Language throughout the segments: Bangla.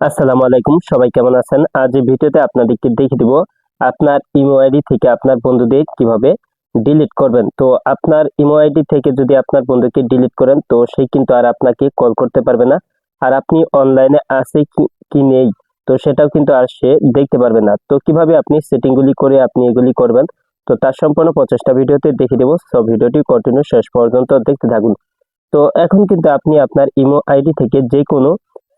আসসালামু আলাইকুম, সবাই কেমন আছেন? আজ এই ভিডিওতে আপনাদেরকে দেখিয়ে দিব আপনার ইমো আইডি থেকে আপনার বন্ধুদের কীভাবে ডিলিট করবেন। তো আপনার ইমো আইডি থেকে যদি আপনার বন্ধুকে ডিলিট করেন, তো সে কিন্তু আর আপনাকে কল করতে পারবে না। আর আপনি অনলাইনে আছে কি নেই, তো সেটাও কিন্তু আর সে দেখতে পারবে না। তো কীভাবে আপনি সেটিংগুলি করে আপনি এগুলি করবেন, তো তার সম্পূর্ণ প্রচেষ্টা ভিডিওতে দেখিয়ে দেবো। সব ভিডিওটি কন্টিনিউ শেষ পর্যন্ত দেখতে থাকুন। তো এখন কিন্তু আপনি আপনার ইমো আইডি থেকে যে কোনো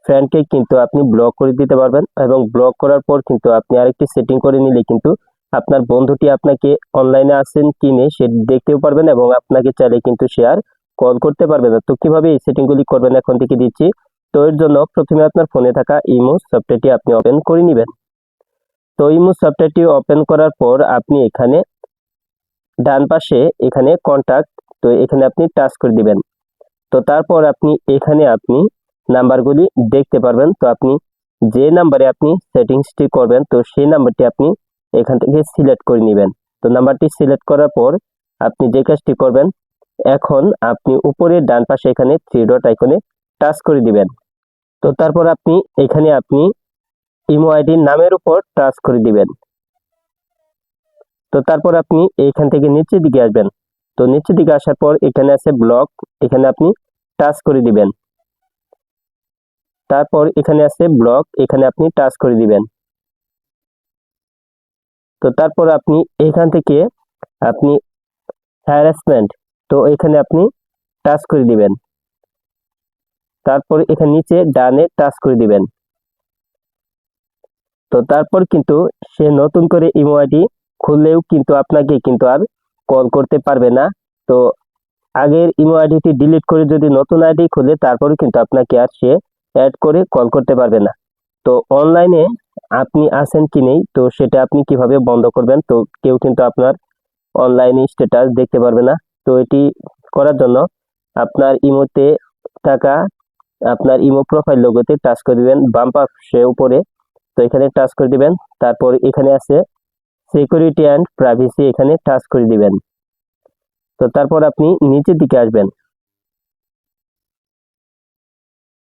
ফ্রেন্ডকে কিন্তু আপনি ব্লক করে দিতে পারবেন এবং ব্লক করার পর কিন্তু আপনি আরেকটি সেটিং করে নিলে কিন্তু আপনার বন্ধুটি আপনাকে অনলাইনে আছেন কি নেই সে দেখতেও পারবেন এবং আপনাকে চাইলে কিন্তু সে আর কল করতে পারবে না। তো কীভাবে এই সেটিংগুলি করবেন এখন থেকে দিচ্ছি। তো এর জন্য প্রথমে আপনার ফোনে থাকা ইমো সফটওয়্যারটি আপনি ওপেন করে নেবেন। তো ইমো সফটওয়্যারটি ওপেন করার পর আপনি এখানে ডান পাশে এখানে কন্টাক্ট তো এখানে আপনি টাচ করে দিবেন। তো তারপর আপনি এখানে আপনি নাম্বারগুলি দেখতে পারবেন। তো আপনি যে নাম্বারে আপনি সেটিংসটি করবেন, তো সেই নাম্বারটি আপনি এখান থেকে সিলেক্ট করে নেবেন। তো নাম্বারটি সিলেক্ট করার পর আপনি যে কাজটি করবেন, এখন আপনি উপরে ডান পাশে এখানে থ্রি ডট আইকনে টাচ করে দিবেন। তো তারপর আপনি এখানে আপনি ইমো আইডির নামের উপর টাচ করে দিবেন। তো তারপর আপনি এইখান থেকে নিচের দিকে আসবেন। তো নিচের দিকে আসার পর এখানে আছে ব্লক এখানে আপনি টাচ করে দিবেন। তারপর এখানে আছে ব্লক এখানে আপনি টাচ করে দিবেন। তো তারপর আপনি এখান থেকে আপনি হ্যারাসমেন্ট তো এখানে আপনি টাচ করে দিবেন। তারপর এখানে নিচে ডানে টাচ করে দিবেন। তো তারপর কিন্তু সে নতুন করে ইমো আইডি খুললেও কিন্তু আপনাকে কিন্তু আর কল করতে পারবে না। তো আগের ইমো আইডিটি ডিলিট করে যদি নতুন আইডি খুলে তারপরে কিন্তু আপনাকে আর সে অ্যাড করে কল করতে পারবে না। তো অনলাইনে আপনি আছেন কি নেই, তো সেটা আপনি কীভাবে বন্ধ করবেন, তো কেউ কিন্তু আপনার অনলাইনে স্ট্যাটাস দেখতে পারবে না। তো এটি করার জন্য আপনার ইমোতে থাকা, আপনার ইমো প্রোফাইল লোগোতে টাচ করে দিবেন, বাম পাশে উপরে, তো এখানে টাচ করে দিবেন, তারপর এখানে আছে সিকিউরিটি অ্যান্ড প্রাইভেসি এখানে টাচ করে দিবেন। তো তারপর আপনি নিচের দিকে আসবেন।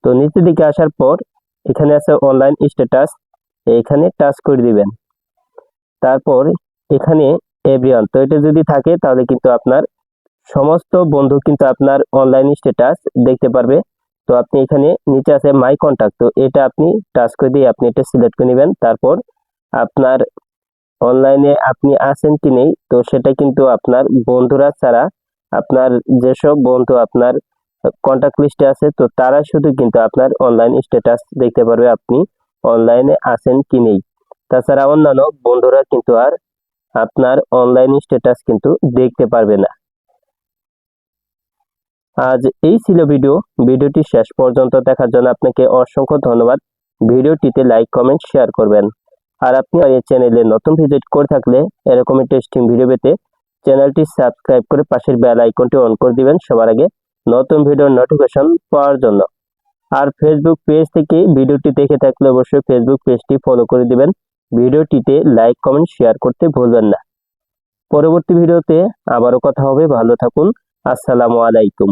তো নিচের দিকে আসার পর এখানে আছে অনলাইন স্ট্যাটাস এখানে টাচ করে দিবেন। তারপর এখানে এভরিওয়ান তো এটা যদি থাকে তাহলে কিন্তু আপনার সমস্ত বন্ধু কিন্তু আপনার অনলাইন স্ট্যাটাস দেখতে পারবে। তো আপনি এখানে নিচে আছে মাই কন্ট্যাক্ট তো এটা আপনি টাচ করে দিয়ে আপনি এটা সিলেক্ট করে নেবেন। তারপর আপনার অনলাইনে আপনি আছেন কি নেই, তো সেটা কিন্তু আপনার বন্ধুরা ছাড়া আপনার যেসব বন্ধু আপনার কন্ট্যাক্ট লিস্টে আছে, তো তারা শুধু কিন্তু আপনার অনলাইন স্ট্যাটাস দেখতে পারবে আপনি অনলাইনে আছেন কি নেই। তাছাড়া অন্যান্য বন্ধুরা কিন্তু আর আপনার অনলাইন স্ট্যাটাস কিন্তু দেখতে পারবে না। আজ এই ছিল ভিডিও। ভিডিওটি শেষ পর্যন্ত দেখার জন্য আপনাকে অসংখ্য ধন্যবাদ। ভিডিওটিতে লাইক কমেন্ট শেয়ার করবেন। আর আপনি এই চ্যানেলে নতুন ভিজিট করে থাকলে এরকম টেস্টিং ভিডিও পেতে চ্যানেলটি সাবস্ক্রাইব করে পাশের বেল আইকনটি অন করে দিবেন। সবার আগে নতুন ভিডিওর নোটিফিকেশন পাওয়ার জন্য। আর ফেসবুক পেজ থেকে ভিডিওটি দেখে থাকলে অবশ্যই ফেসবুক পেজটি ফলো করে দিবেন। ভিডিওটিতে লাইক কমেন্ট শেয়ার করতে ভুলবেন না। পরবর্তী ভিডিওতে আবারও কথা হবে। ভালো থাকুন। আসসালামু আলাইকুম।